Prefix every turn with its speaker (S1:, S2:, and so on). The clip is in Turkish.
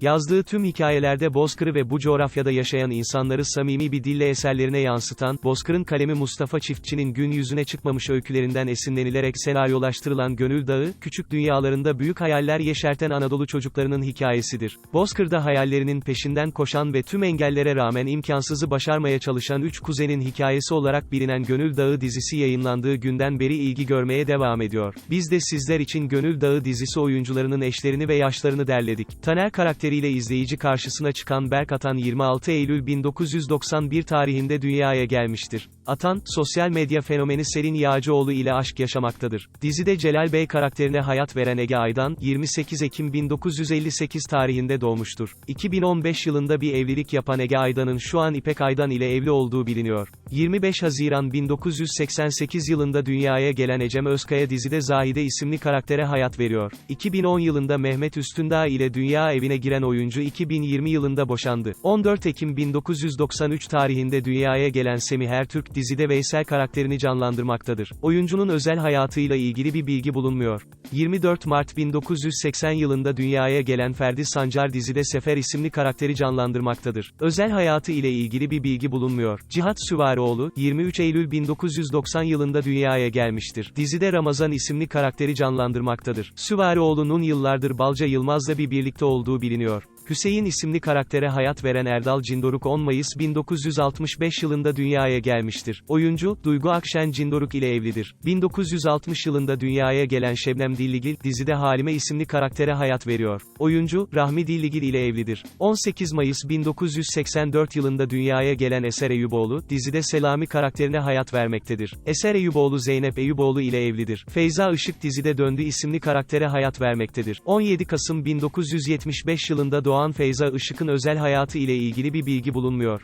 S1: Yazdığı tüm hikayelerde Bozkır'ı ve bu coğrafyada yaşayan insanları samimi bir dille eserlerine yansıtan, Bozkır'ın kalemi Mustafa Çiftçi'nin gün yüzüne çıkmamış öykülerinden esinlenilerek senaryolaştırılan Gönül Dağı, küçük dünyalarında büyük hayaller yeşerten Anadolu çocuklarının hikayesidir. Bozkır'da hayallerinin peşinden koşan ve tüm engellere rağmen imkansızı başarmaya çalışan üç kuzenin hikayesi olarak bilinen Gönül Dağı dizisi yayınlandığı günden beri ilgi görmeye devam ediyor. Biz de sizler için Gönül Dağı dizisi oyuncularının eşlerini ve yaşlarını derledik. Taner karakteriyle izleyici karşısına çıkan Berk Atan 26 Eylül 1991 tarihinde dünyaya gelmiştir. Atan, sosyal medya fenomeni Selin Yağcıoğlu ile aşk yaşamaktadır. Dizide Celal Bey karakterine hayat veren Ege Aydan, 28 Ekim 1958 tarihinde doğmuştur. 2015 yılında bir evlilik yapan Ege Aydan'ın şu an İpek Aydan ile evli olduğu biliniyor. 25 Haziran 1988 yılında dünyaya gelen Ecem Özkaya dizide Zahide isimli karaktere hayat veriyor. 2010 yılında Mehmet Üstündağ ile dünya evine giren oyuncu 2020 yılında boşandı. 14 Ekim 1993 tarihinde dünyaya gelen Semih Ertürk dizide Veysel karakterini canlandırmaktadır. Oyuncunun özel hayatıyla ilgili bir bilgi bulunmuyor. 24 Mart 1980 yılında dünyaya gelen Ferdi Sancar dizide Sefer isimli karakteri canlandırmaktadır. Özel hayatı ile ilgili bir bilgi bulunmuyor. Cihat Süvarioğlu, 23 Eylül 1990 yılında dünyaya gelmiştir. Dizide Ramazan isimli karakteri canlandırmaktadır. Süvarioğlu'nun yıllardır Balca Yılmaz'la bir birlikte olduğu biliniyor. Hüseyin isimli karaktere hayat veren Erdal Cindoruk 10 Mayıs 1965 yılında dünyaya gelmiştir. Oyuncu, Duygu Akşen Cindoruk ile evlidir. 1960 yılında dünyaya gelen Şebnem Dilligil, dizide Halime isimli karaktere hayat veriyor. Oyuncu, Rahmi Dilligil ile evlidir. 18 Mayıs 1984 yılında dünyaya gelen Eser Eyüboğlu, dizide Selami karakterine hayat vermektedir. Eser Eyüboğlu Zeynep Eyüboğlu ile evlidir. Feyza Işık dizide Döndü isimli karaktere hayat vermektedir. 17 Kasım 1975 yılında doğan Feyza Işık'ın özel hayatı ile ilgili bir bilgi bulunmuyor.